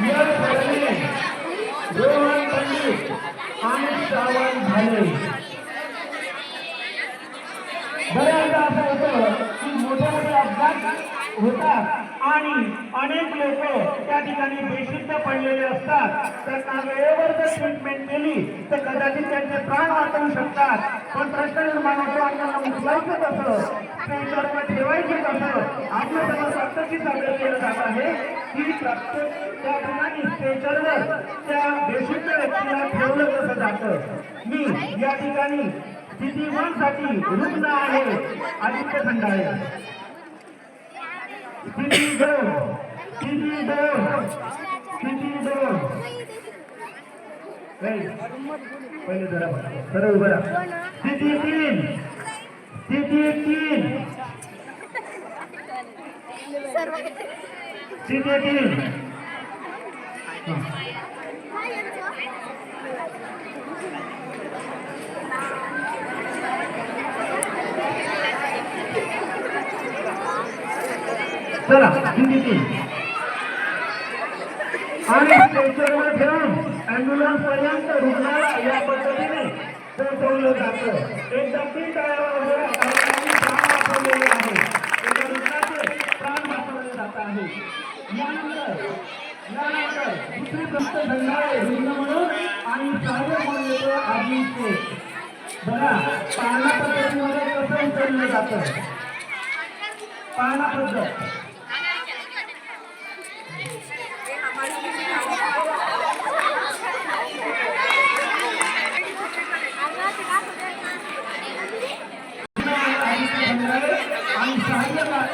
यश पंडित रोहन पंडित आणि श्रावण भाले बऱ्याचदा असं होतं की मोठे मोठे अपघात होतात आणि अनेक लोक त्या ठिकाणी बेशुद्ध पडलेले असतात त्यांना वेळेवर जर ट्रीटमेंट केली तर कदाचित त्यांचे प्राण वाचवू शकतात पण प्रश्न निर्माण होतो आपल्याला उचलायचं कसं स्टेजवर ठेवायचं कसं आपलं सगळं केलं जात आहे. की प्रत्येक त्या ठिकाणी स्टेशनवर त्या बेशुद्ध व्यक्तीला ठेवलं कसं जातं? मी या ठिकाणी स्थिती वनसाठी रुग्ण आहे? आदित्य खंडाळे. स्थिती दोन स्थिती दोन स्थिती दोन पहिले जरा बघा. सरळ उभं राहा. स्थिती तीन? स्थिती तीन? चला हिंदी तीन आणि स्टेशनवर ठेवून अँब्युलन्स पर्यंत रुग्णाला या पद्धतीने पोहोचवलं जातं. एकदा तीन टाळ्यावर आहे. आहे. यानंतर यानंतर घडणारे म्हणून आणि सहाय्य म्हणून येतो बघा पाळणा पद्धतीमध्ये कसं उचललं जातं? पाळणा पद्धत.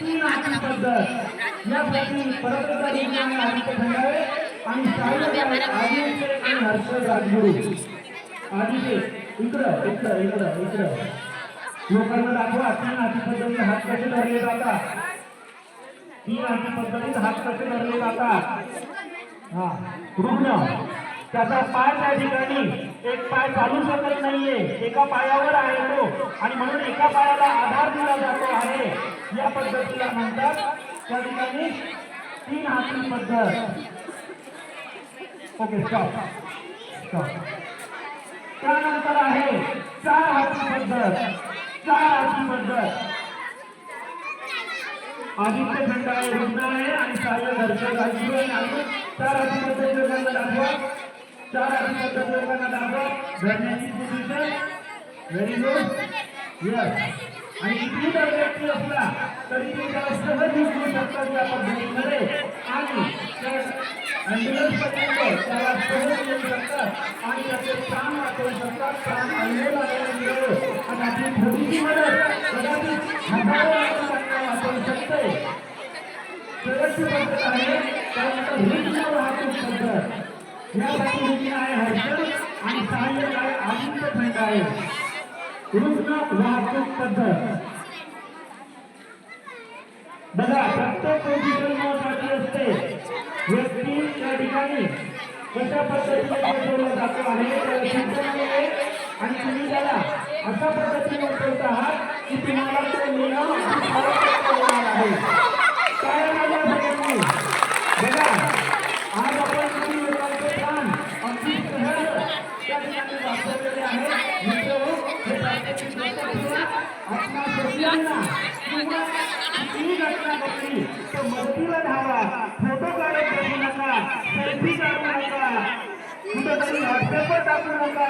तीन आसन पद्धत यासाठी परत आदित्य आणि सहाय्यक हर्षद राजगुरू आदित्य इकडं इकडं इकडं. इकडं लोकांना दाखवा तीन आसन पद्धतीने हात कसे धरले जातात. तीन आसन पद्धतीत हात कसे धरले जातात हा रुग्ण त्याचा पाय त्या ठिकाणी. एक पाय चालू शकत नाहीये. एका पायावर आहे तो. आणि म्हणून एका पायाला आधार दिला जातो आहे. या पद्धतीला म्हणतात त्या ठिकाणी तीन हाती पद्धत. ओके स्टॉप स्टॉप त्यानंतर आहे चार हाती पद्धत. चार हाती पद्धत. आदित्य खंडाळे रुग्ण आहे आणि सहाय्य आहे चार हाती पद्धत दाखवा. चार हाती पद्धत लोकांना दाखवा. धरण्याची पोझिशन व्हेरी गुड यस आणि किती जर व्यक्ती असला तरी ते त्याला सहज उचलू शकतात या पद्धतीमध्ये आणि ॲम्ब्युलन्स पर्यंत त्याला सहज येऊ शकतात. आणि त्याचे प्राण वाचवू शकतात. प्राण आणले लागल्यानंतर आणि आपली थोडीशी मदत कदाचित हजारो लोकांना वाचवू शकते. शेवटची पद्धत आहे. त्यानंतर रुग्ण वाहतूक पद्धत आहे हर्षद आणि सहाय्यक आहे आदित्य आहे वाहतूक पद्धत बघा प्रत्येक पोझिशन महत्वाची असते व्यक्ती त्या ठिकाणी कशा पद्धतीने जातो आहे त्याला आणि तुम्ही त्याला अशा पद्धतीने Depois da turma,